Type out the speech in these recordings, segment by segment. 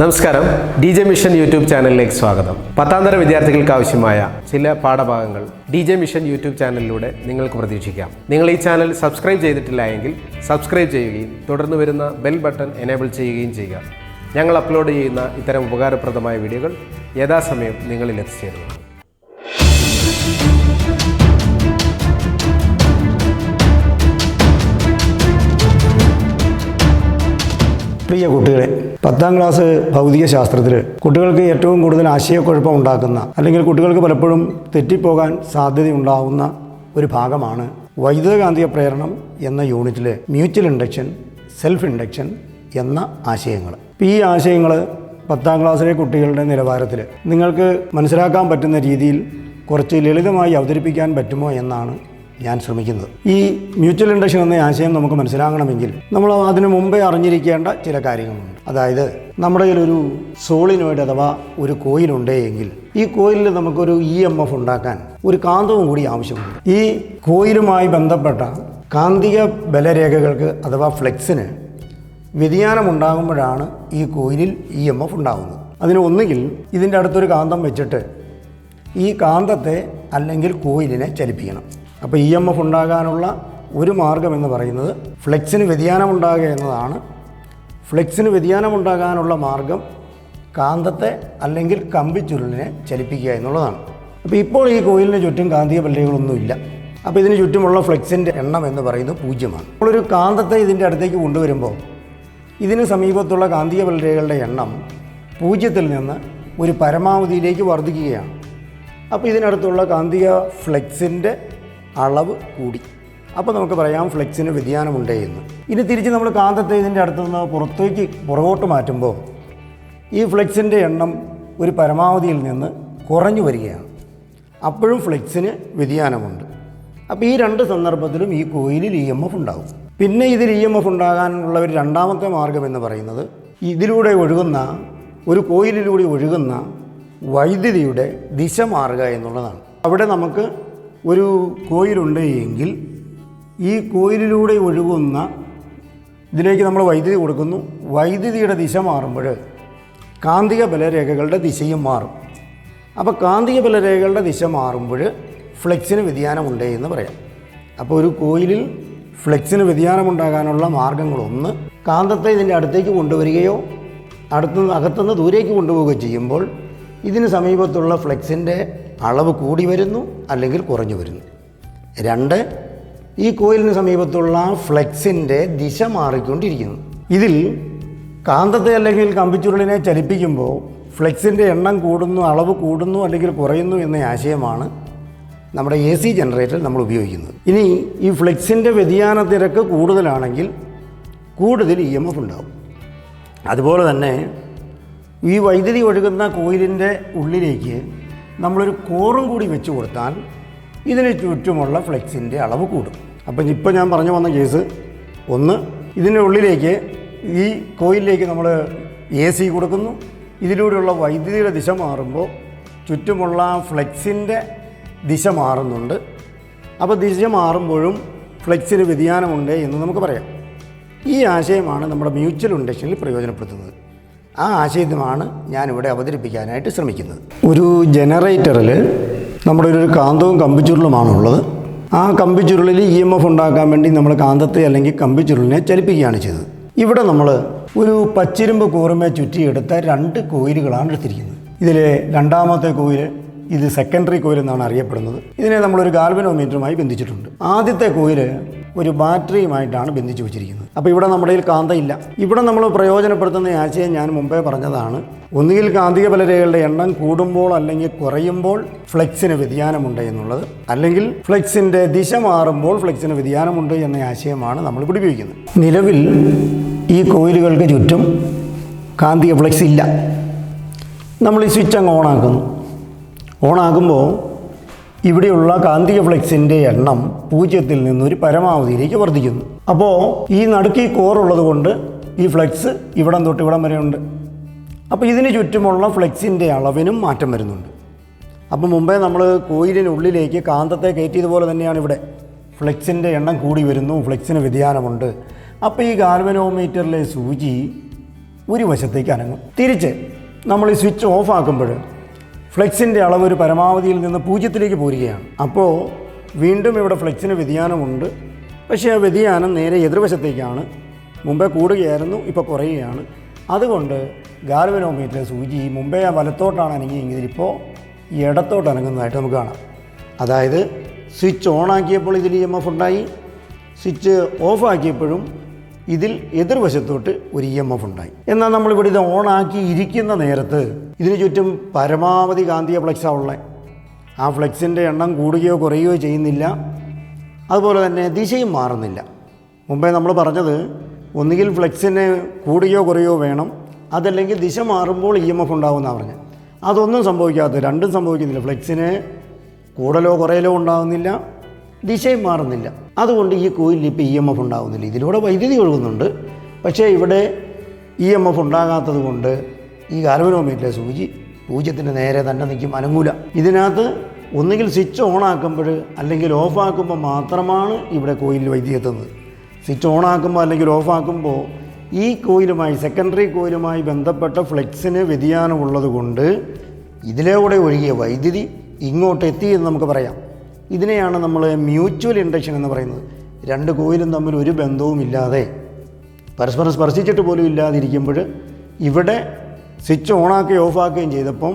നമസ്കാരം. D J mission YouTube ചാനലിലേക്ക് സ്വാഗതം. പത്താം തര വിദ്യാർത്ഥികൾക്ക് ആവശ്യമായ ചില പാഠഭാഗങ്ങൾ ഡി ജെ മിഷൻ യൂട്യൂബ് ചാനലിലൂടെ നിങ്ങൾക്ക് പ്രതീക്ഷിക്കാം. നിങ്ങൾ ഈ ചാനൽ സബ്സ്ക്രൈബ് ചെയ്തിട്ടില്ല എങ്കിൽ സബ്സ്ക്രൈബ് ചെയ്യുകയും തുടർന്ന് വരുന്ന ബെൽ ബട്ടൺ എനേബിൾ ചെയ്യുകയും ചെയ്യുക. ഞങ്ങൾ അപ്ലോഡ് ചെയ്യുന്ന ഇത്തരം ഉപകാരപ്രദമായ വീഡിയോകൾ യഥാസമയം നിങ്ങളിൽ എത്തിച്ചേരുന്നു. പ്രിയ കുട്ടികളെ. പത്താം ക്ലാസ് ഭൗതിക ശാസ്ത്രത്തിൽ കുട്ടികൾക്ക് ഏറ്റവും കൂടുതൽ ആശയക്കുഴപ്പം ഉണ്ടാക്കുന്ന അല്ലെങ്കിൽ കുട്ടികൾക്ക് പലപ്പോഴും തെറ്റിപ്പോകാൻ സാധ്യതയുണ്ടാകുന്ന ഒരു ഭാഗമാണ് വൈദ്യുതകാന്തിക പ്രേരണം എന്ന യൂണിറ്റിലെ മ്യൂച്വൽ ഇൻഡക്ഷൻ സെൽഫ് ഇൻഡക്ഷൻ എന്ന ആശയങ്ങൾ. ഈ ആശയങ്ങൾ പത്താം ക്ലാസ്സിലെ കുട്ടികളുടെ നിലവാരത്തിൽ നിങ്ങൾക്ക് മനസ്സിലാക്കാൻ പറ്റുന്ന രീതിയിൽ കുറച്ച് ലളിതമായി അവതരിപ്പിക്കാൻ പറ്റുമോ എന്നാണ് ഞാൻ ശ്രമിക്കുന്നത്. ഈ മ്യൂച്വൽ ഇൻഡക്ഷൻ എന്ന ആശയം നമുക്ക് മനസ്സിലാകണമെങ്കിൽ നമ്മൾ അതിനു മുമ്പേ അറിഞ്ഞിരിക്കേണ്ട ചില കാര്യങ്ങളുണ്ട്. അതായത് നമ്മുടെ കയ്യിലൊരു സോളിനോയിഡ് അഥവാ ഒരു കോയിൽ എങ്കിൽ ഈ കോയിലിൽ നമുക്കൊരു ഇ എം എഫ് ഉണ്ടാക്കാൻ ഒരു കാന്തവും കൂടി ആവശ്യമുണ്ട്. ഈ കോയിലുമായി ബന്ധപ്പെട്ട കാന്തിക ബലരേഖകൾക്ക് അഥവാ ഫ്ലെക്സിന് വ്യതിയാനമുണ്ടാകുമ്പോഴാണ് ഈ കോയിലിൽ ഇ എം എഫ് ഉണ്ടാകുന്നത്. അതിന് ഒന്നുകിൽ ഇതിന്റെ അടുത്തൊരു കാന്തം വെച്ചിട്ട് ഈ കാന്തത്തെ അല്ലെങ്കിൽ കോയിലിനെ ചലിപ്പിക്കണം. അപ്പോൾ ഇ എം എഫ് ഉണ്ടാകാനുള്ള ഒരു മാർഗം എന്ന് പറയുന്നത് ഫ്ലെക്സിന് വ്യതിയാനമുണ്ടാകുക എന്നതാണ്. ഫ്ലെക്സിന് വ്യതിയാനമുണ്ടാകാനുള്ള മാർഗം കാന്തത്തെ അല്ലെങ്കിൽ കമ്പിച്ചുരുളിനെ ചലിപ്പിക്കുക എന്നുള്ളതാണ്. അപ്പോൾ ഇപ്പോൾ ഈ കോയിലിന് ചുറ്റും കാന്തിക പല്ലുകളൊന്നുമില്ല അപ്പോൾ ഇതിന് ചുറ്റുമുള്ള ഫ്ലെക്സിന്റെ എണ്ണം എന്ന് പറയുന്നത് പൂജ്യമാണ്. നമ്മളൊരു കാന്തത്തെ ഇതിന്റെ അടുത്തേക്ക് കൊണ്ടുവരുമ്പോൾ ഇതിന് സമീപത്തുള്ള കാന്തിക പല്ലുകളുടെ എണ്ണം പൂജ്യത്തിൽ നിന്ന് ഒരു പരമാവധിയിലേക്ക് വർദ്ധിക്കുകയാണ്. അപ്പോൾ ഇതിനടുത്തുള്ള കാന്തിക ഫ്ലെക്സിന്റെ അളവ് കൂടി. അപ്പോൾ നമുക്ക് പറയാം ഫ്ലെക്സിന് വ്യതിയാനമുണ്ടേ എന്ന്. ഇനി തിരിച്ച് നമ്മൾ കാന്തത്തെ ഇതിന്റെ അടുത്ത് നിന്ന് പുറത്തേക്ക് പുറകോട്ട് മാറ്റുമ്പോൾ ഈ ഫ്ലെക്സിന്റെ എണ്ണം ഒരു പരമാവധിയിൽ നിന്ന് കുറഞ്ഞു വരികയാണ്. അപ്പോഴും ഫ്ലെക്സിന് വ്യതിയാനമുണ്ട്. അപ്പോൾ ഈ രണ്ട് സന്ദർഭത്തിലും ഈ കോയിലിൽ ഇ എം എഫ് ഉണ്ടാകും പിന്നെ ഇതിൽ ഇ എം എഫ് ഉണ്ടാകാനുള്ള ഒരു രണ്ടാമത്തെ മാർഗം എന്ന് പറയുന്നത് ഇതിലൂടെ ഒഴുകുന്ന ഒരു കോയിലിലൂടെ ഒഴുകുന്ന വൈദ്യുതിയുടെ ദിശ മാറുക എന്നുള്ളതാണ്. അവിടെ നമുക്ക് ഒരു കോയിലുണ്ട് എങ്കിൽ ഈ കോയിലിലൂടെ ഒഴുകുന്ന ഇതിലേക്ക് നമ്മൾ വൈദ്യുതി കൊടുക്കുന്നു. വൈദ്യുതിയുടെ ദിശ മാറുമ്പോൾ കാന്തിക ബലരേഖകളുടെ ദിശയും മാറും. അപ്പോൾ കാന്തിക ബലരേഖകളുടെ ദിശ മാറുമ്പോൾ ഫ്ലെക്സിന് വ്യതിയാനമുണ്ട് എന്ന് പറയാം. അപ്പോൾ ഒരു കോയിലിൽ ഫ്ലെക്സിന് വ്യതിയാനമുണ്ടാകാനുള്ള മാർഗങ്ങളൊന്ന് കാന്തത്തെ ഇതിന്റെ അടുത്തേക്ക് കൊണ്ടുവരികയോ അടുത്തുനിന്ന് അകത്തുനിന്ന് ദൂരേക്ക് കൊണ്ടുപോവുകയോ ചെയ്യുമ്പോൾ ഇതിന് സമീപത്തുള്ള ഫ്ലെക്സിന്റെ അളവ് കൂടി വരുന്നു അല്ലെങ്കിൽ കുറഞ്ഞു വരുന്നു. രണ്ട് ഈ കോയിലിന് സമീപത്തുള്ള ഫ്ലെക്സിന്റെ ദിശ മാറിക്കൊണ്ടിരിക്കുന്നു. ഇതിൽ കാന്തത്തെ അല്ലെങ്കിൽ കമ്പിച്ചുരുളിനെ ചലിപ്പിക്കുമ്പോൾ ഫ്ലെക്സിന്റെ എണ്ണം കൂടുന്നു അളവ് കൂടുന്നു അല്ലെങ്കിൽ കുറയുന്നു എന്ന ആശയമാണ് നമ്മുടെ എ സി ജനറേറ്റർ നമ്മൾ ഉപയോഗിക്കുന്നത്. ഇനി ഈ ഫ്ലെക്സിന്റെ വ്യതിയാന തിരക്ക് കൂടുതലാണെങ്കിൽ കൂടുതൽ ഇ എം എഫ് ഉണ്ടാവും. അതുപോലെ തന്നെ ഈ വൈദ്യുതി ഒഴുകുന്ന കോയിലിന്റെ ഉള്ളിലേക്ക് നമ്മളൊരു കോറും കൂടി വെച്ച് കൊടുത്താൽ ഇതിന് ചുറ്റുമുള്ള ഫ്ലെക്സിന്റെ അളവ് കൂടും. അപ്പം ഇപ്പോൾ ഞാൻ പറഞ്ഞു വന്ന കേസ് ഒന്ന് ഇതിന്റെ ഉള്ളിലേക്ക് ഈ കോയിലിലേക്ക് നമ്മൾ എ സി കൊടുക്കുന്നു. ഇതിലൂടെയുള്ള വൈദ്യുതിയുടെ ദിശ മാറുമ്പോൾ ചുറ്റുമുള്ള ഫ്ലെക്സിന്റെ ദിശ മാറുന്നുണ്ട്. അപ്പോൾ ദിശ മാറുമ്പോഴും ഫ്ലെക്സിന് വ്യതിയാനമുണ്ട് എന്ന് നമുക്ക് പറയാം. ഈ ആശയമാണ് നമ്മുടെ മ്യൂച്വൽ ഇൻഡക്ഷനിൽ പ്രയോജനപ്പെടുത്തുന്നത്. ആ ആശയമാണ് ഞാനിവിടെ അവതരിപ്പിക്കാനായിട്ട് ശ്രമിക്കുന്നത്. ഒരു ജനറേറ്ററിൽ നമ്മുടെ ഒരു കാന്തവും കമ്പിച്ചുരുളുമാണ് ഉള്ളത് ആ കമ്പിച്ചുരുളിൽ ഇ എം എഫ് ഉണ്ടാക്കാൻ വേണ്ടി നമ്മൾ കാന്തത്തെ അല്ലെങ്കിൽ കമ്പിച്ചുരുളിനെ ചലിപ്പിക്കുകയാണ് ചെയ്തത്. ഇവിടെ നമ്മൾ ഒരു പച്ചിരുമ്പ് കൂറുമേ ചുറ്റിയെടുത്ത രണ്ട് കോയിലുകളാണ് എടുത്തിരിക്കുന്നത്. ഇതിലെ രണ്ടാമത്തെ കോയിൽ ഇത് സെക്കൻഡറി കോയിൽ എന്നാണ് അറിയപ്പെടുന്നത്. ഇതിനെ നമ്മളൊരു ഗാൽവനോമീറ്ററുമായി ബന്ധിച്ചിട്ടുണ്ട്. ആദ്യത്തെ കോയിൽ ഒരു ബാറ്ററിയുമായിട്ടാണ് ബന്ധിച്ചു വെച്ചിരിക്കുന്നത്. അപ്പോൾ ഇവിടെ നമ്മുടെ കയ്യിൽ കാന്തയില്ല. ഇവിടെ നമ്മൾ പ്രയോജനപ്പെടുത്തുന്ന ആശയം ഞാൻ മുമ്പേ പറഞ്ഞതാണ്. ഒന്നുകിൽ കാന്തിക ബലരേഖകളുടെ എണ്ണം കൂടുമ്പോൾ അല്ലെങ്കിൽ കുറയുമ്പോൾ ഫ്ലെക്സിന് വ്യതിയാനമുണ്ട് എന്നുള്ളത്. അല്ലെങ്കിൽ ഫ്ലെക്സിന്റെ ദിശ മാറുമ്പോൾ ഫ്ലെക്സിന് വ്യതിയാനമുണ്ട് എന്ന ആശയമാണ് നമ്മൾ ഇവിടെ ഉപയോഗിക്കുന്നത് നിലവിൽ ഈ കോയിലുകൾക്ക് ചുറ്റും കാന്തിക ഫ്ലെക്സ് ഇല്ല. നമ്മൾ ഈ സ്വിച്ച് അങ്ങ് ഓണാക്കുന്നു ഓണാക്കുമ്പോൾ ഇവിടെയുള്ള കാന്തിക ഫ്ലെക്സിന്റെ എണ്ണം പൂജ്യത്തിൽ നിന്നൊരു പരമാവധിയിലേക്ക് വർദ്ധിക്കുന്നു. അപ്പോൾ ഈ നടുക്കി കോറുള്ളത് കൊണ്ട് ഈ ഫ്ലെക്സ് ഇവിടം തൊട്ട് ഇവിടം വരെയുണ്ട് അപ്പോൾ ഇതിന് ചുറ്റുമുള്ള ഫ്ലെക്സിന്റെ അളവിനും മാറ്റം വരുന്നുണ്ട്. അപ്പോൾ മുമ്പേ നമ്മൾ കോയിലിനുള്ളിലേക്ക് കാന്തത്തെ കയറ്റിയതുപോലെ തന്നെയാണ് ഇവിടെ. ഫ്ലെക്സിന്റെ എണ്ണം കൂടി വരുന്നു ഫ്ലെക്സിന് വ്യതിയാനമുണ്ട്. അപ്പോൾ ഈ ഗാൽവനോമീറ്ററിലെ സൂചി ഒരു വശത്തേക്ക് അനങ്ങും. തിരിച്ച് നമ്മൾ ഈ സ്വിച്ച് ഓഫ് ആക്കുമ്പോൾ ഫ്ലെക്സിന്റെ അളവ് ഒരു പരമാവധിയിൽ നിന്ന് പൂജ്യത്തിലേക്ക് പോരുകയാണ്. അപ്പോൾ വീണ്ടും ഇവിടെ ഫ്ലെക്സിന് വ്യതിയാനമുണ്ട്. പക്ഷേ ആ വ്യതിയാനം നേരെ എതിർവശത്തേക്കാണ്. മുമ്പേ കൂടുകയായിരുന്നു ഇപ്പോൾ കുറയുകയാണ്. അതുകൊണ്ട് ഗാൽവനോമീറ്റർ സൂചി മുമ്പേ ആ വലത്തോട്ടാണ് അനങ്ങിയെങ്കിൽ ഇപ്പോൾ ഇടത്തോട്ട് അനങ്ങുന്നതായിട്ട് നമുക്ക് കാണാം. അതായത് സ്വിച്ച് ഓൺ ആക്കിയപ്പോൾ ഇതിൽ ഇ എം എഫ് ഉണ്ടായി. സ്വിച്ച് ഓഫ് ആക്കിയപ്പോഴും ഇതിൽ എതിർവശത്തോട്ട് ഒരു ഇ എം എഫ് ഉണ്ടായി. എന്നാൽ നമ്മളിവിടെ ഇത് ഓൺ ആക്കി ഇരിക്കുന്ന നേരത്ത് ഇതിന് ചുറ്റും പരമാവധി കാന്തിക ഫ്ലക്സാണ് ഉള്ളത് ആ ഫ്ലെക്സിന്റെ എണ്ണം കൂടുകയോ കുറയുകയോ ചെയ്യുന്നില്ല. അതുപോലെ തന്നെ ദിശയും മാറുന്നില്ല. മുമ്പേ നമ്മൾ പറഞ്ഞത് ഒന്നുകിൽ ഫ്ലെക്സിന് കൂടുകയോ കുറയോ വേണം. അതല്ലെങ്കിൽ ദിശ മാറുമ്പോൾ ഇ എം എഫ് ഉണ്ടാകുമെന്നാണ് പറഞ്ഞത്. അതൊന്നും സംഭവിക്കാത്ത രണ്ടും സംഭവിക്കുന്നില്ല. ഫ്ലെക്സിന് കൂടലോ കുറയലോ ഉണ്ടാകുന്നില്ല ദിശയും മാറുന്നില്ല. അതുകൊണ്ട് ഈ കോയിലിൽ ഇപ്പോൾ ഇ എം എഫ് ഉണ്ടാകുന്നില്ല ഇതിലൂടെ വൈദ്യുതി ഒഴുകുന്നുണ്ട്. പക്ഷേ ഇവിടെ ഇ എം എഫ് ഉണ്ടാകാത്തത് കൊണ്ട് ഈ ഗാൽവനോമീറ്ററിലെ സൂചി പൂജ്യത്തിന് നേരെ തന്നെ നിൽക്കും. അനങ്ങൂല. ഇതിനകത്ത് ഒന്നുകിൽ സ്വിച്ച് ഓൺ ആക്കുമ്പോൾ അല്ലെങ്കിൽ ഓഫ് ആക്കുമ്പോൾ മാത്രമാണ് ഇവിടെ കോയിലിൽ വൈദ്യുതി എത്തുന്നത്. സ്വിച്ച് ഓൺ ആക്കുമ്പോൾ അല്ലെങ്കിൽ ഓഫ് ആക്കുമ്പോൾ ഈ കോയിലുമായി സെക്കൻഡറി കോയിലുമായി ബന്ധപ്പെട്ട ഫ്ലെക്സിന് വ്യതിയാനമുള്ളത് കൊണ്ട് ഇതിലൂടെ ഒഴുകിയ വൈദ്യുതി ഇങ്ങോട്ട് എത്തി എന്ന് നമുക്ക് പറയാം. ഇതിനെയാണ് നമ്മൾ മ്യൂച്വൽ ഇൻഡക്ഷൻ എന്ന് പറയുന്നത്. രണ്ട് കോയിലും തമ്മിൽ ഒരു ബന്ധവുമില്ലാതെ പരസ്പരം സ്പർശിച്ചിട്ട് പോലും ഇല്ലാതിരിക്കുമ്പോൾ ഇവിടെ സ്വിച്ച് ഓണാക്കുകയും ഓഫാക്കുകയും ചെയ്തപ്പം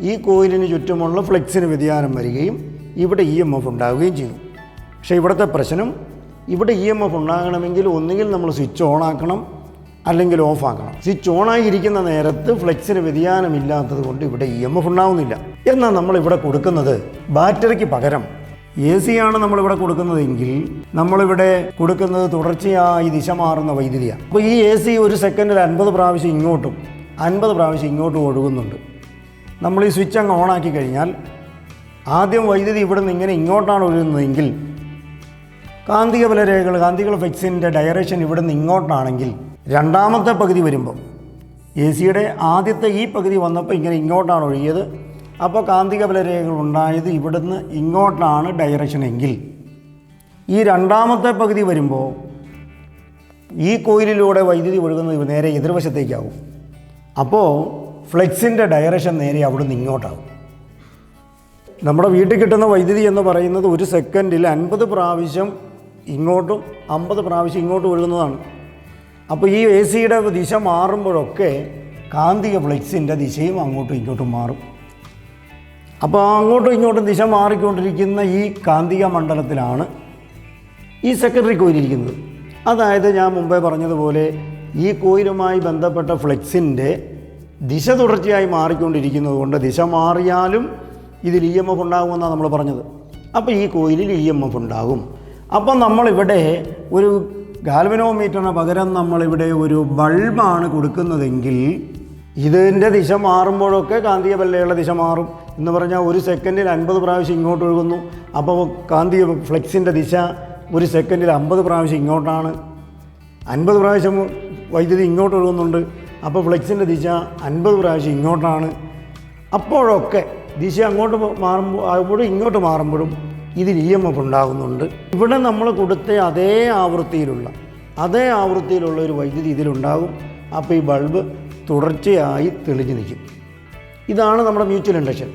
ഈ കോയിലിന് ചുറ്റുമുള്ള ഫ്ലെക്സിന് വ്യതിയാനം വരികയും ഇവിടെ ഇ എം എഫ് ഉണ്ടാവുകയും ചെയ്യും പക്ഷേ ഇവിടുത്തെ പ്രശ്നം ഇവിടെ ഇ എം എഫ് ഉണ്ടാകണമെങ്കിൽ ഒന്നുകിൽ നമ്മൾ സ്വിച്ച് ഓൺ ആക്കണം അല്ലെങ്കിൽ ഓഫ് ആക്കണം. സ്വിച്ച് ഓണായി ഇരിക്കുന്ന നേരത്ത് ഫ്ലെക്സിന് വ്യതിയാനമില്ലാത്തത് കൊണ്ട് ഇവിടെ ഇ എം എഫ് ഉണ്ടാവുന്നില്ല. എന്നാൽ നമ്മൾ ഇവിടെ കൊടുക്കുന്നത് ബാറ്ററിക്ക് പകരം എ സി ആണ് നമ്മളിവിടെ കൊടുക്കുന്നതെങ്കിൽ നമ്മളിവിടെ കൊടുക്കുന്നത് തുടർച്ചയായി ദിശ മാറുന്ന വൈദ്യുതിയാണ്. അപ്പോൾ ഈ എ സി ഒരു സെക്കൻഡിൽ അൻപത് പ്രാവശ്യം ഇങ്ങോട്ടും അൻപത് പ്രാവശ്യം ഇങ്ങോട്ടും ഒഴുകുന്നുണ്ട്. നമ്മൾ ഈ സ്വിച്ച് അങ്ങ് ഓണാക്കി കഴിഞ്ഞാൽ ആദ്യം വൈദ്യുതി ഇവിടെ നിന്ന് ഇങ്ങനെ ഇങ്ങോട്ടാണ് ഒഴുകുന്നതെങ്കിൽ കാന്തിക ബലരേഖകൾ കാന്തിക ഫ്ലെക്സിന്റെ ഡയറക്ഷൻ ഇവിടെ നിന്ന് ഇങ്ങോട്ടാണെങ്കിൽ രണ്ടാമത്തെ പകുതി വരുമ്പോൾ എ സിയുടെ ആദ്യത്തെ ഈ പകുതി വന്നപ്പോൾ ഇങ്ങനെ ഇങ്ങോട്ടാണ് ഒഴുകിയത്. അപ്പോൾ കാന്തിക ബലരേഖകൾ ഉണ്ടായത് ഇവിടുന്ന് ഇങ്ങോട്ടാണ് ഡയറക്ഷൻ എങ്കിൽ. ഈ രണ്ടാമത്തെ പകുതി വരുമ്പോൾ ഈ കോയിലിലൂടെ വൈദ്യുതി ഒഴുകുന്നത് നേരെ എതിർവശത്തേക്കാവും. അപ്പോൾ ഫ്ലെക്സിന്റെ ഡയറക്ഷൻ നേരെ അവിടുന്ന് ഇങ്ങോട്ടാവും. നമ്മുടെ വീട്ടിൽ കിട്ടുന്ന വൈദ്യുതി എന്ന് പറയുന്നത് ഒരു സെക്കൻഡിൽ അൻപത് പ്രാവശ്യം ഇങ്ങോട്ടും അമ്പത് പ്രാവശ്യം ഇങ്ങോട്ടും ഒഴുകുന്നതാണ്. അപ്പോൾ ഈ എ സിയുടെ ദിശ മാറുമ്പോഴൊക്കെ കാന്തിക ഫ്ലെക്സിന്റെ ദിശയും അങ്ങോട്ടും ഇങ്ങോട്ടും മാറും. അപ്പോൾ അങ്ങോട്ടും ഇങ്ങോട്ടും ദിശ മാറിക്കൊണ്ടിരിക്കുന്ന ഈ കാന്തിക മണ്ഡലത്തിലാണ് ഈ സെക്രട്ടറി കോയിലിരിക്കുന്നത് അതായത് ഞാൻ മുമ്പേ പറഞ്ഞതുപോലെ ഈ കോയിലുമായി ബന്ധപ്പെട്ട ഫ്ലെക്സിന്റെ ദിശ തുടർച്ചയായി മാറിക്കൊണ്ടിരിക്കുന്നത് കൊണ്ട് ദിശ മാറിയാലും ഇതിൽ ഇ എം എഫ് ഉണ്ടാകുമെന്നാണ് നമ്മൾ പറഞ്ഞത്. അപ്പോൾ ഈ കോയിലിൽ ഇ എം എഫ് ഉണ്ടാകും. അപ്പം നമ്മളിവിടെ ഒരു ഗാൽവനോമീറ്ററിന് പകരം നമ്മളിവിടെ ഒരു ബൾബാണ് കൊടുക്കുന്നതെങ്കിൽ ഇതിന്റെ ദിശ മാറുമ്പോഴൊക്കെ കാന്തിക പല്ലയുള്ള ദിശ മാറും. എന്ന് പറഞ്ഞാൽ ഒരു സെക്കൻഡിൽ അൻപത് പ്രാവശ്യം ഇങ്ങോട്ട് ഒഴുകുന്നു. അപ്പോൾ കാന്തി ഫ്ലെക്സിന്റെ ദിശ ഒരു സെക്കൻഡിൽ അമ്പത് പ്രാവശ്യം ഇങ്ങോട്ടാണ്. അൻപത് പ്രാവശ്യം വൈദ്യുതി ഇങ്ങോട്ട് ഒഴുകുന്നുണ്ട്. അപ്പോൾ ഫ്ലെക്സിന്റെ ദിശ അൻപത് പ്രാവശ്യം ഇങ്ങോട്ടാണ്. അപ്പോഴൊക്കെ ദിശ അങ്ങോട്ട് മാറുമ്പോൾ ആകുമ്പോഴും ഇങ്ങോട്ട് മാറുമ്പോഴും ഇതിൽ ഇ എം എഫ് ഉണ്ടാകുന്നുണ്ട്. ഇവിടെ നമ്മൾ കൊടുത്ത അതേ ആവൃത്തിയിലുള്ള അതേ ആവൃത്തിയിലുള്ള ഒരു വൈദ്യുതി ഇതിലുണ്ടാകും. അപ്പോൾ ഈ ബൾബ് തുടർച്ചയായി തെളിഞ്ഞു നിൽക്കും. ഇതാണ് നമ്മുടെ മ്യൂച്വൽ ഇൻഡക്ഷൻ.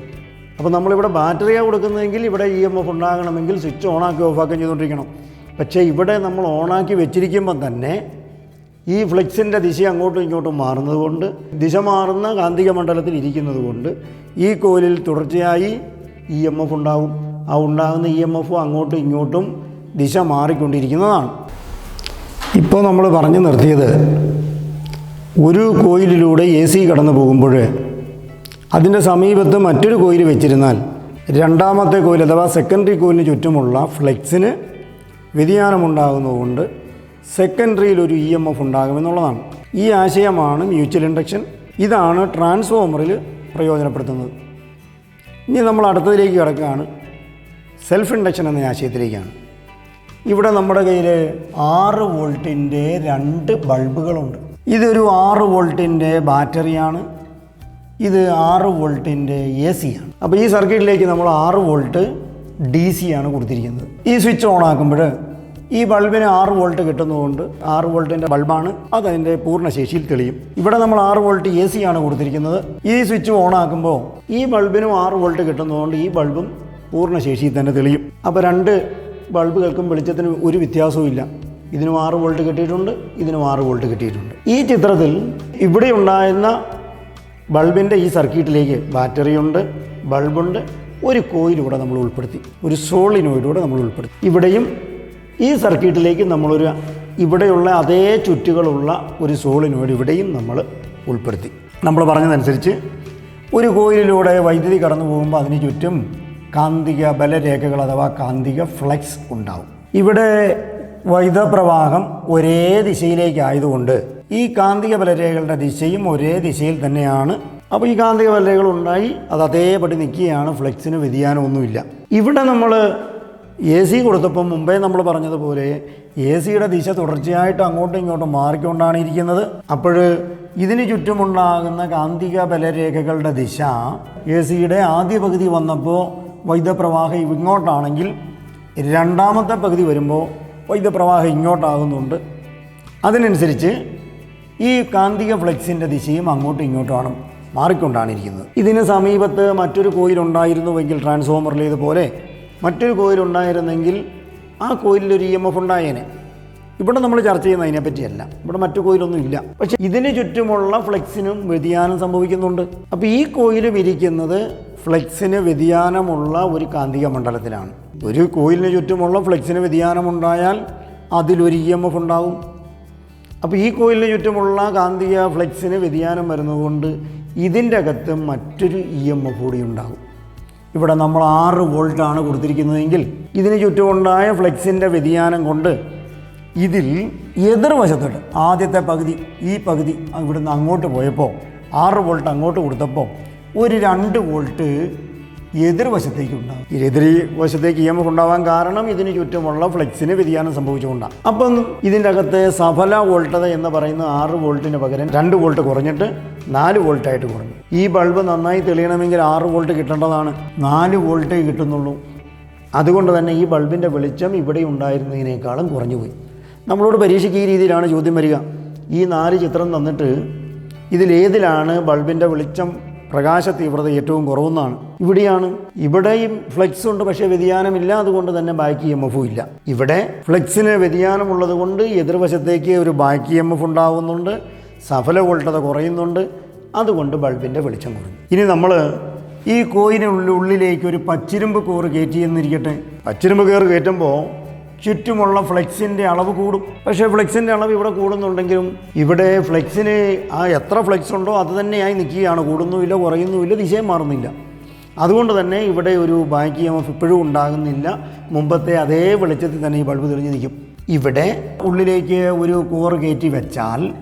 അപ്പോൾ നമ്മളിവിടെ ബാറ്ററിയാണ് കൊടുക്കുന്നതെങ്കിൽ ഇവിടെ ഇ എം എഫ് ഉണ്ടാകണമെങ്കിൽ സ്വിച്ച് ഓണാക്കി ഓഫാക്കുകയും ചെയ്തുകൊണ്ടിരിക്കണം. പക്ഷേ ഇവിടെ നമ്മൾ ഓണാക്കി വെച്ചിരിക്കുമ്പോൾ തന്നെ ഈ ഫ്ലെക്സിന്റെ ദിശ അങ്ങോട്ടും ഇങ്ങോട്ടും മാറുന്നതുകൊണ്ട് ദിശ മാറുന്ന കാന്തിക മണ്ഡലത്തിൽ ഇരിക്കുന്നത് കൊണ്ട് ഈ കോലിൽ തുടർച്ചയായി ഇ എം എഫ് ഉണ്ടാകും ആ ഉണ്ടാകുന്ന ഇ എം എഫ് അങ്ങോട്ടും ഇങ്ങോട്ടും ദിശ മാറിക്കൊണ്ടിരിക്കുന്നതാണ്. ഇപ്പോൾ നമ്മൾ പറഞ്ഞു നിർത്തിയത് ഒരു കോയിലിലൂടെ എ സി കടന്നു പോകുമ്പോൾ അതിന്റെ സമീപത്ത് മറ്റൊരു കോയിൽ വെച്ചിരുന്നാൽ രണ്ടാമത്തെ കോയിൽ അഥവാ സെക്കൻഡറി കോയിലിന് ചുറ്റുമുള്ള ഫ്ലെക്സിന് വ്യതിയാനമുണ്ടാകുന്നതുകൊണ്ട് സെക്കൻഡറിയിൽ ഒരു ഇ എം എഫ് ഉണ്ടാകുമെന്നുള്ളതാണ്. ഈ ആശയമാണ് മ്യൂച്വൽ ഇൻഡക്ഷൻ ഇതാണ് ട്രാൻസ്ഫോമറിൽ പ്രയോജനപ്പെടുത്തുന്നത്. ഇനി നമ്മൾ അടുത്തതിലേക്ക് കിടക്കുകയാണ്. സെൽഫ് ഇൻഡക്ഷൻ എന്ന ആശയത്തിലേക്കാണ്. ഇവിടെ നമ്മുടെ കയ്യിൽ ആറ് വോൾട്ടിന്റെ രണ്ട് ബൾബുകളുണ്ട് ഇതൊരു ആറ് വോൾട്ടിന്റെ ബാറ്ററിയാണ് ഇത് ആറ് വോൾട്ടിന്റെ എ സി ആണ്. അപ്പോൾ ഈ സർക്യൂട്ടിലേക്ക് നമ്മൾ ആറ് വോൾട്ട് ഡി സി ആണ് കൊടുത്തിരിക്കുന്നത്. ഈ സ്വിച്ച് ഓൺ ആക്കുമ്പോൾ ഈ ബൾബിന് ആറ് വോൾട്ട് കിട്ടുന്നതുകൊണ്ട് ആറ് വോൾട്ടിന്റെ ബൾബാണ് അത് അതിന്റെ പൂർണ ശേഷിയിൽ തെളിയും. ഇവിടെ നമ്മൾ ആറ് വോൾട്ട് എ സി ആണ് കൊടുത്തിരിക്കുന്നത്. ഈ സ്വിച്ച് ഓൺ ആക്കുമ്പോൾ ഈ ബൾബിനും ആറ് വോൾട്ട് കിട്ടുന്നതുകൊണ്ട് ഈ ബൾബും പൂർണ ശേഷിയിൽ തന്നെ തെളിയും. അപ്പോൾ രണ്ട് ബൾബുകൾക്കും വെളിച്ചത്തിന് ഒരു വ്യത്യാസവും ഇല്ല. ഇതിനും ആറ് വോൾട്ട് കിട്ടിയിട്ടുണ്ട് ഇതിനും ആറ് വോൾട്ട് കിട്ടിയിട്ടുണ്ട്. ഈ ചിത്രത്തിൽ ഇവിടെ ഉണ്ടായിരുന്ന ബൾബിന്റെ ഈ സർക്യൂട്ടിലേക്ക് ബാറ്ററിയുണ്ട് ബൾബുണ്ട് ഒരു കോയിലൂടെ നമ്മൾ ഉൾപ്പെടുത്തി. ഒരു സോളിനോയിലൂടെ നമ്മൾ ഉൾപ്പെടുത്തി. ഇവിടെയും ഈ സർക്യൂട്ടിലേക്ക് നമ്മളൊരു ഇവിടെയുള്ള അതേ ചുറ്റുകളുള്ള ഒരു സോളിനോയിഡ് ഇവിടെയും നമ്മൾ ഉൾപ്പെടുത്തി. നമ്മൾ പറഞ്ഞതനുസരിച്ച് ഒരു കോയിലിലൂടെ വൈദ്യുതി കടന്നു പോകുമ്പോൾ അതിന് ചുറ്റും കാന്തിക ബലരേഖകൾ അഥവാ കാന്തിക ഫ്ലക്സ് ഉണ്ടാവും. ഇവിടെ വൈദ്യുതപ്രവാഹം ഒരേ ദിശയിലേക്കായതുകൊണ്ട് ഈ കാന്തിക ബലരേഖകളുടെ ദിശയും ഒരേ ദിശയിൽ തന്നെയാണ്. അപ്പോൾ ഈ കാന്തിക ബലരേഖകൾ ഉണ്ടായി അത് അതേപടി നിൽക്കുകയാണ് ഫ്ലെക്സിന് വ്യതിയാനമൊന്നുമില്ല. ഇവിടെ നമ്മൾ എ സി കൊടുത്തപ്പോൾ മുമ്പേ നമ്മൾ പറഞ്ഞതുപോലെ എ സിയുടെ ദിശ തുടർച്ചയായിട്ട് അങ്ങോട്ടും ഇങ്ങോട്ടും മാറിക്കൊണ്ടാണ് ഇരിക്കുന്നത്. അപ്പോൾ ഇതിന് ചുറ്റുമുണ്ടാകുന്ന കാന്തിക ബലരേഖകളുടെ ദിശ എ സിയുടെ ആദ്യ പകുതി വന്നപ്പോൾ വൈദ്യുതപ്രവാഹം ഇങ്ങോട്ടാണെങ്കിൽ രണ്ടാമത്തെ പകുതി വരുമ്പോൾ വൈദ്യുതപ്രവാഹം ഇങ്ങോട്ടാകുന്നുണ്ട്. അതിനനുസരിച്ച് ഈ കാന്തിക ഫ്ലെക്സിന്റെ ദിശയും അങ്ങോട്ടും ഇങ്ങോട്ടുമാണ് മാറിക്കൊണ്ടാണ് ഇരിക്കുന്നത് ഇതിന് സമീപത്ത് മറ്റൊരു കോയിൽ ഉണ്ടായിരുന്നുവെങ്കിൽ ട്രാൻസ്ഫോമറിലേതുപോലെ മറ്റൊരു കോയിൽ ഉണ്ടായിരുന്നെങ്കിൽ ആ കോയിലൊരു ഇ എം എഫ് ഉണ്ടായേനെ. ഇവിടെ നമ്മൾ ചർച്ച ചെയ്യുന്ന അതിനെപ്പറ്റിയല്ല ഇവിടെ മറ്റു കോയിലൊന്നും ഇല്ല. പക്ഷേ ഇതിന് ചുറ്റുമുള്ള ഫ്ലെക്സിനും വ്യതിയാനം സംഭവിക്കുന്നുണ്ട്. അപ്പോൾ ഈ കോയിലും ഇരിക്കുന്നത് ഫ്ലെക്സിന് വ്യതിയാനമുള്ള ഒരു കാന്തിക മണ്ഡലത്തിലാണ്. ഒരു കോയിലിന് ചുറ്റുമുള്ള ഫ്ലെക്സിന് വ്യതിയാനമുണ്ടായാൽ അതിലൊരു ഇ എം എഫ് ഉണ്ടാകും അപ്പോൾ ഈ കോയിലിന് ചുറ്റുമുള്ള കാന്തിക ഫ്ലെക്സിന് വ്യതിയാനം വരുന്നതുകൊണ്ട് ഇതിന്റെ അകത്ത് മറ്റൊരു ഇ എം എഫ് കൂടി ഉണ്ടാകും. ഇവിടെ നമ്മൾ ആറ് വോൾട്ടാണ് കൊടുത്തിരിക്കുന്നതെങ്കിൽ ഇതിന് ചുറ്റുമുണ്ടായ ഫ്ലെക്സിന്റെ വ്യതിയാനം കൊണ്ട് ഇതിൽ എതിർവശത്തോട്ട് ആദ്യത്തെ പകുതി ഈ പകുതി ഇവിടുന്ന് അങ്ങോട്ട് പോയപ്പോൾ ആറ് വോൾട്ട് അങ്ങോട്ട് കൊടുത്തപ്പോൾ ഒരു രണ്ട് വോൾട്ട് എതിർവശത്തേക്ക് ഉണ്ടാകും ഈ എതിർ വശത്തേക്ക് ഇ എം എഫ് ഉണ്ടാവാൻ കാരണം ഇതിന് ചുറ്റുമുള്ള ഫ്ലെക്സിന് വ്യതിയാനം സംഭവിച്ചുകൊണ്ടാണ്. അപ്പം ഇതിന്റെ അകത്ത് സഫല വോൾട്ടത എന്ന് പറയുന്ന ആറ് വോൾട്ടിന് പകരം രണ്ട് വോൾട്ട് കുറഞ്ഞിട്ട് നാല് വോൾട്ടായിട്ട് കുറഞ്ഞു. ഈ ബൾബ് നന്നായി തെളിയണമെങ്കിൽ ആറ് വോൾട്ട് കിട്ടേണ്ടതാണ്. നാല് വോൾട്ടേ കിട്ടുന്നുള്ളൂ. അതുകൊണ്ട് തന്നെ ഈ ബൾബിന്റെ വെളിച്ചം ഇവിടെ ഉണ്ടായിരുന്നതിനേക്കാളും കുറഞ്ഞുപോയി. നമ്മളോട് പരീക്ഷയ്ക്ക് ഈ രീതിയിലാണ് ചോദ്യം വരിക. ഈ നാല് ചിത്രം തന്നിട്ട് ഇതിലേതിലാണ് ബൾബിന്റെ വെളിച്ചം പ്രകാശ തീവ്രത ഏറ്റവും കുറവെന്നാണ്. ഇവിടെയാണ് ഇവിടെയും ഫ്ലെക്സ് ഉണ്ട് പക്ഷേ വ്യതിയാനമില്ല അതുകൊണ്ട് തന്നെ ബാക്കി എം എഫും ഇല്ല. ഇവിടെ ഫ്ലെക്സിന് വ്യതിയാനമുള്ളത് കൊണ്ട് എതിർവശത്തേക്ക് ഒരു ബാക്കി എം എഫ് ഉണ്ടാകുന്നുണ്ട് സഫല വോൾട്ടത കുറയുന്നുണ്ട് അതുകൊണ്ട് ബൾബിന്റെ വെളിച്ചം കുറഞ്ഞു. ഇനി നമ്മൾ ഈ കോയിനുള്ളിലേക്ക് ഒരു പച്ചിരുമ്പ് കോറ് കയറ്റി എന്നിരിക്കട്ടെ പച്ചിരുമ്പ് കയറ് കയറ്റുമ്പോൾ ചുറ്റുമുള്ള ഫ്ലെക്സിന്റെ അളവ് കൂടും. പക്ഷേ ഫ്ലെക്സിന്റെ അളവ് ഇവിടെ കൂടുന്നുണ്ടെങ്കിലും ഇവിടെ ഫ്ലെക്സിന് ആ എത്ര ഫ്ലെക്സ് ഉണ്ടോ അത് തന്നെയായി നിൽക്കുകയാണ്. കൂടുന്നുമില്ല കുറയുന്നുമില്ല ദിശയും മാറുന്നില്ല. അതുകൊണ്ട് തന്നെ ഇവിടെ ഒരു ബാക്കി എഫ് ഇപ്പോഴും ഉണ്ടാകുന്നില്ല. മുമ്പത്തെ അതേ വെളിച്ചത്തിൽ തന്നെ ഈ ബൾബ് തെളിഞ്ഞ് നിൽക്കും. ഇവിടെ ഉള്ളിലേക്ക് ഒരു കൂർ കയറ്റി വെച്ചാൽ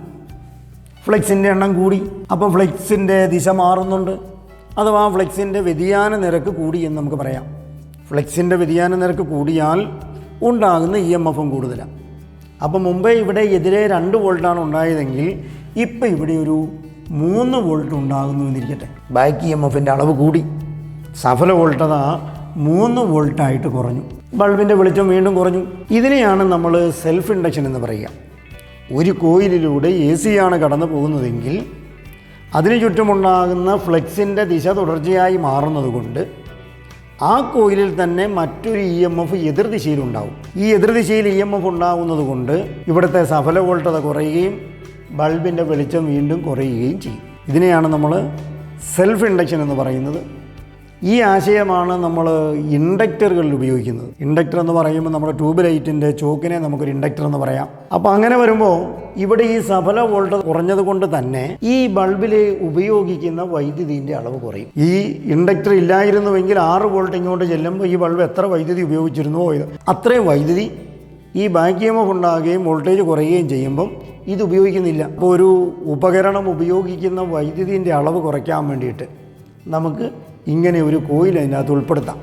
ഫ്ലെക്സിന്റെ എണ്ണം കൂടി. അപ്പോൾ ഫ്ലെക്സിന്റെ ദിശ മാറുന്നുണ്ട്. അഥവാ ഫ്ലെക്സിന്റെ വ്യതിയാന നിരക്ക് കൂടി എന്ന് നമുക്ക് പറയാം. ഫ്ലെക്സിന്റെ വ്യതിയാന നിരക്ക് കൂടിയാൽ ഉണ്ടാകുന്ന ഇ എം എഫും കൂടുതലാണ് അപ്പം മുമ്പേ ഇവിടെ എതിരെ രണ്ട് വോൾട്ടാണ് ഉണ്ടായതെങ്കിൽ ഇപ്പം ഇവിടെ ഒരു മൂന്ന് വോൾട്ട് ഉണ്ടാകുന്നു എന്നിരിക്കട്ടെ. ബാക്ക് ഇ എം എഫിന്റെ അളവ് കൂടി. സഫല വോൾട്ടത മൂന്ന് വോൾട്ടായിട്ട് കുറഞ്ഞു. ബൾബിന്റെ വെളിച്ചം വീണ്ടും കുറഞ്ഞു. ഇതിനെയാണ് നമ്മൾ സെൽഫ് ഇൻഡക്ഷൻ എന്ന് പറയുക. ഒരു കോയിലിലൂടെ എ സിയാണ് കടന്നു പോകുന്നതെങ്കിൽ അതിനു ചുറ്റുമുണ്ടാകുന്ന ഫ്ലെക്സിന്റെ ദിശ തുടർച്ചയായി മാറുന്നതുകൊണ്ട് ആ കോയിലിൽ തന്നെ മറ്റൊരു ഇ എം എഫ് എതിർദിശയിലുണ്ടാവും ഈ എതിർദിശയിൽ ഇ എം എഫ് ഉണ്ടാകുന്നത് കൊണ്ട് ഇവിടുത്തെ സഫല വോൾട്ടത കുറയുകയും ബൾബിന്റെ വെളിച്ചം വീണ്ടും കുറയുകയും ചെയ്യും. ഇതിനെയാണ് നമ്മൾ സെൽഫ് ഇൻഡക്ഷൻ എന്ന് പറയുന്നത്. ഈ ആശയമാണ് നമ്മൾ ഇൻഡക്ടറുകളിൽ ഉപയോഗിക്കുന്നത്. ഇൻഡക്ടർ എന്ന് പറയുമ്പോൾ നമ്മുടെ ട്യൂബ് ലൈറ്റിന്റെ ചോക്കിനെ നമുക്കൊരു ഇൻഡക്ടർ എന്ന് പറയാം. അപ്പോൾ അങ്ങനെ വരുമ്പോൾ ഇവിടെ ഈ സഫല വോൾട്ട് കുറഞ്ഞത് കൊണ്ട് തന്നെ ഈ ബൾബിൽ ഉപയോഗിക്കുന്ന വൈദ്യുതിന്റെ അളവ് കുറയും. ഈ ഇൻഡക്ടർ ഇല്ലായിരുന്നുവെങ്കിൽ ആറ് വോൾട്ട് ഇങ്ങോട്ട് ചെല്ലുമ്പോൾ ഈ ബൾബ് എത്ര വൈദ്യുതി ഉപയോഗിച്ചിരുന്നുവോ അത്രയും വൈദ്യുതി ഈ ബാക്ക് എം ഉണ്ടാകുകയും വോൾട്ടേജ് കുറയുകയും ചെയ്യുമ്പം ഇത് ഉപയോഗിക്കുന്നില്ല. അപ്പോൾ ഒരു ഉപകരണം ഉപയോഗിക്കുന്ന വൈദ്യുതിന്റെ അളവ് കുറയ്ക്കാൻ വേണ്ടിയിട്ട് നമുക്ക് ഇങ്ങനെ ഒരു കോയിൽ അതിനകത്ത് ഉൾപ്പെടുത്താം.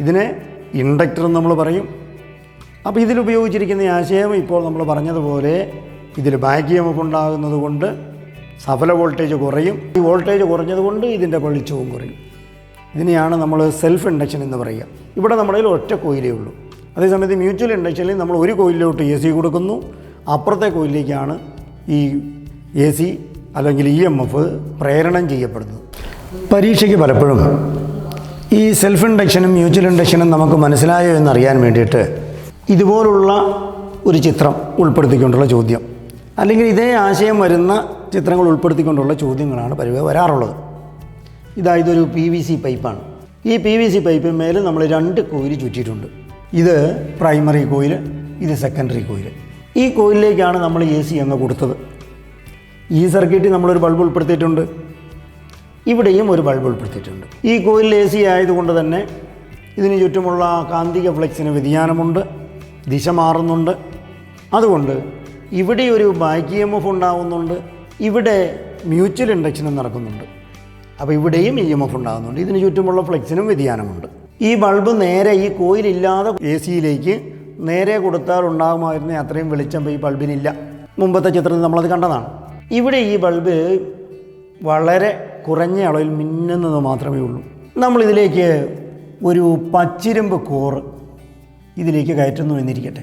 ഇതിനെ ഇൻഡക്ടർ എന്ന് നമ്മൾ പറയും. അപ്പോൾ ഇതിലുപയോഗിച്ചിരിക്കുന്ന ആശയം ഇപ്പോൾ നമ്മൾ പറഞ്ഞതുപോലെ ഇതിൽ ബാക്ക് എം ഉണ്ടാകുന്നത് കൊണ്ട് സഫല വോൾട്ടേജ് കുറയും. ഈ വോൾട്ടേജ് കുറഞ്ഞതുകൊണ്ട് ഇതിന്റെ വെളിച്ചവും കുറയും. ഇതിനെയാണ് നമ്മൾ സെൽഫ് ഇൻഡക്ഷൻ എന്ന് പറയുക. ഇവിടെ നമ്മുടെ ഒറ്റ കോയിലേ ഉള്ളൂ. അതേസമയത്ത് മ്യൂച്വൽ ഇൻഡക്ഷനിൽ നമ്മൾ ഒരു കോയിലിലോട്ട് എ സി കൊടുക്കുന്നു. അപ്പുറത്തെ കോയിലേക്കാണ് ഈ എ സി അല്ലെങ്കിൽ ഇ എം എഫ് പ്രേരണം ചെയ്യപ്പെടുന്നത്. പരീക്ഷയ്ക്ക് പലപ്പോഴും ഈ സെൽഫ് ഇൻഡക്ഷനും മ്യൂച്വൽ ഇൻഡക്ഷനും നമുക്ക് മനസ്സിലായോ എന്നറിയാൻ വേണ്ടിയിട്ട് ഇതുപോലുള്ള ഒരു ചിത്രം ഉൾപ്പെടുത്തിക്കൊണ്ടുള്ള ചോദ്യം. അല്ലെങ്കിൽ ഇതേ ആശയം വരുന്ന ചിത്രങ്ങൾ ഉൾപ്പെടുത്തിക്കൊണ്ടുള്ള ചോദ്യങ്ങളാണ് പരിവേ വരാറുള്ളത്. ഇതായത് ഒരു പി വി സി പൈപ്പാണ് ഈ പി വി സി പൈപ്പിന്മേൽ നമ്മൾ രണ്ട് കോയിൽ ചുറ്റിയിട്ടുണ്ട്. ഇത് പ്രൈമറി കോയിൽ ഇത് സെക്കൻഡറി കോയിൽ ഈ കോയിലിലേക്കാണ് നമ്മൾ എ സി അങ്ങ് കൊടുത്തത്. ഈ സർക്യൂട്ടിൽ നമ്മളൊരു ബൾബ് ഉൾപ്പെടുത്തിയിട്ടുണ്ട്. ഇവിടെയും ഒരു ബൾബ് ഉൾപ്പെടുത്തിയിട്ടുണ്ട്. ഈ കോയിൽ എ സി ആയതുകൊണ്ട് തന്നെ ഇതിന് ചുറ്റുമുള്ള കാന്തിക ഫ്ലെക്സിന് വ്യതിയാനമുണ്ട് ദിശ മാറുന്നുണ്ട്. അതുകൊണ്ട് ഇവിടെ ഒരു ബാക്ക് എം എഫ് ഉണ്ടാകുന്നുണ്ട് ഇവിടെ മ്യൂച്വൽ ഇൻഡക്ഷനും നടക്കുന്നുണ്ട്. അപ്പോൾ ഇവിടെയും ഇ എം എഫ് ഉണ്ടാകുന്നുണ്ട് ഇതിന് ചുറ്റുമുള്ള ഫ്ലെക്സിനും വ്യതിയാനമുണ്ട്. ഈ ബൾബ് നേരെ ഈ കോയിലില്ലാതെ എ സിയിലേക്ക് നേരെ കൊടുത്താൽ ഉണ്ടാകുമായിരുന്ന അത്രയും വെളിച്ചം ഈ ബൾബിനില്ല. മുമ്പത്തെ ചിത്രത്തിൽ നമ്മളത് കണ്ടതാണ്. ഇവിടെ ഈ ബൾബ് വളരെ കുറഞ്ഞ അളവിൽ മിന്നുന്നത് മാത്രമേ ഉള്ളൂ. നമ്മളിതിലേക്ക് ഒരു പച്ചിരുമ്പ് കോറ് ഇതിലേക്ക് കയറ്റുന്നു എന്നിരിക്കട്ടെ.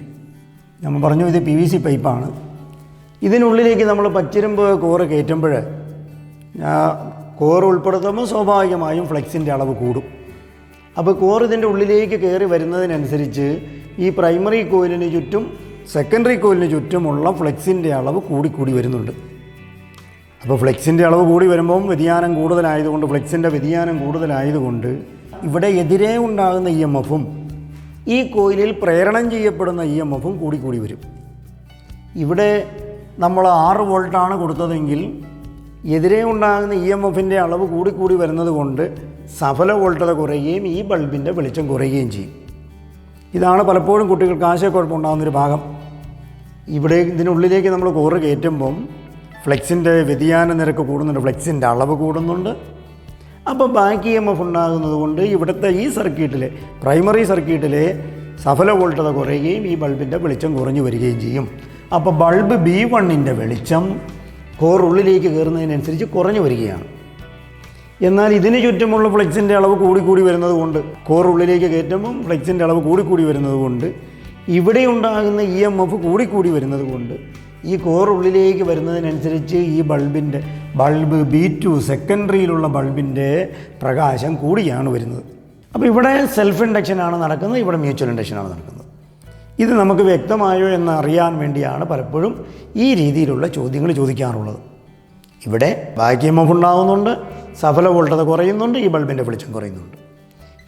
നമ്മൾ പറഞ്ഞു ഇത് പി വി സി പൈപ്പാണ്. ഇതിനുള്ളിലേക്ക് നമ്മൾ പച്ചിരുമ്പ് കോറ് കയറ്റുമ്പോൾ കോറ് ഉൾപ്പെടുത്തുമ്പോൾ സ്വാഭാവികമായും ഫ്ലെക്സിന്റെ അളവ് കൂടും. അപ്പോൾ കോർ ഇതിന്റെ ഉള്ളിലേക്ക് കയറി വരുന്നതിനനുസരിച്ച് ഈ പ്രൈമറി കോയിലിന് ചുറ്റും സെക്കൻഡറി കോയിലിന് ചുറ്റുമുള്ള ഫ്ലെക്സിന്റെ അളവ് കൂടിക്കൂടി വരുന്നുണ്ട്. അപ്പോൾ ഫ്ലെക്സിന്റെ അളവ് കൂടി വരുമ്പം വ്യതിയാനം കൂടുതലായതുകൊണ്ട് ഫ്ലെക്സിന്റെ വ്യതിയാനം കൂടുതലായതുകൊണ്ട് ഇവിടെ എതിരെ ഉണ്ടാകുന്ന ഇ എം എഫും ഈ കോയിലിൽ പ്രേരണം ചെയ്യപ്പെടുന്ന ഇ എം എഫും കൂടിക്കൂടി വരും. ഇവിടെ നമ്മൾ ആറ് വോൾട്ടാണ് കൊടുത്തതെങ്കിൽ എതിരെ ഉണ്ടാകുന്ന ഇ എം എഫിന്റെ അളവ് കൂടിക്കൂടി വരുന്നത് കൊണ്ട് സഫല വോൾട്ടത കുറയുകയും ഈ ബൾബിന്റെ വെളിച്ചം കുറയുകയും ചെയ്യും. ഇതാണ് പലപ്പോഴും കുട്ടികൾക്ക് ആശയക്കുഴപ്പമുണ്ടാകുന്നൊരു ഭാഗം. ഇവിടെ ഇതിനുള്ളിലേക്ക് നമ്മൾ കോറ് കയറ്റുമ്പം ഫ്ലെക്സിന്റെ വ്യതിയാന നിരക്ക് കൂടുന്നുണ്ട് ഫ്ലെക്സിന്റെ അളവ് കൂടുന്നുണ്ട്. അപ്പോൾ ബാക്കി എം എഫ് ഉണ്ടാകുന്നത് കൊണ്ട് ഇവിടുത്തെ ഈ സർക്യൂട്ടിലെ പ്രൈമറി സർക്യൂട്ടിലെ സഫല വോൾട്ടത കുറയുകയും ഈ ബൾബിന്റെ വെളിച്ചം കുറഞ്ഞു വരികയും ചെയ്യും. അപ്പോൾ ബൾബ് ബി വണ്ണിന്റെ വെളിച്ചം കോർ ഉള്ളിലേക്ക് കയറുന്നതിനനുസരിച്ച് കുറഞ്ഞു വരികയാണ്. എന്നാൽ ഇതിന് ചുറ്റുമുള്ള ഫ്ലെക്സിന്റെ അളവ് കൂടിക്കൂടി വരുന്നത് കൊണ്ട് കോർ ഉള്ളിലേക്ക് കയറ്റുമ്പം ഫ്ലെക്സിന്റെ അളവ് കൂടിക്കൂടി വരുന്നത് കൊണ്ട് ഇവിടെ ഉണ്ടാകുന്ന ഇ എം എഫ് കൂടിക്കൂടി വരുന്നത് കൊണ്ട് ഈ കോർ ഉള്ളിലേക്ക് വരുന്നതിനനുസരിച്ച് ഈ ബൾബിന്റെ ബൾബ് ബി ടു സെക്കൻഡറിയിലുള്ള ബൾബിന്റെ പ്രകാശം കൂടിയാണ് വരുന്നത്. അപ്പോൾ ഇവിടെ സെൽഫ് ഇൻഡക്ഷനാണ് നടക്കുന്നത് ഇവിടെ മ്യൂച്വൽ ഇൻഡക്ഷനാണ് നടക്കുന്നത്. ഇത് നമുക്ക് വ്യക്തമായോ എന്ന് അറിയാൻ വേണ്ടിയാണ് പലപ്പോഴും ഈ രീതിയിലുള്ള ചോദ്യങ്ങൾ ചോദിക്കാറുള്ളത്. ഇവിടെ ബാക്ക് എം എഫ് ഉണ്ടാകുന്നുണ്ട് സഫല വോൾട്ടത കുറയുന്നുണ്ട് ഈ ബൾബിന്റെ വെളിച്ചം കുറയുന്നുണ്ട്.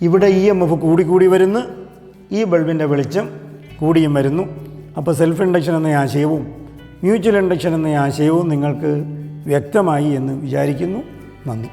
ഇവിടെ ഇ എം എഫ് കൂടി കൂടി വരുന്നു ഈ ബൾബിന്റെ വെളിച്ചം കൂടിയും വരുന്നു. അപ്പോൾ സെൽഫ് ഇൻഡക്ഷൻ എന്ന ആശയവും മ്യൂച്വൽ ഇൻഡക്ഷൻ എന്ന ആശയവും നിങ്ങൾക്ക് വ്യക്തമായി എന്ന് വിചാരിക്കുന്നു. നന്ദി.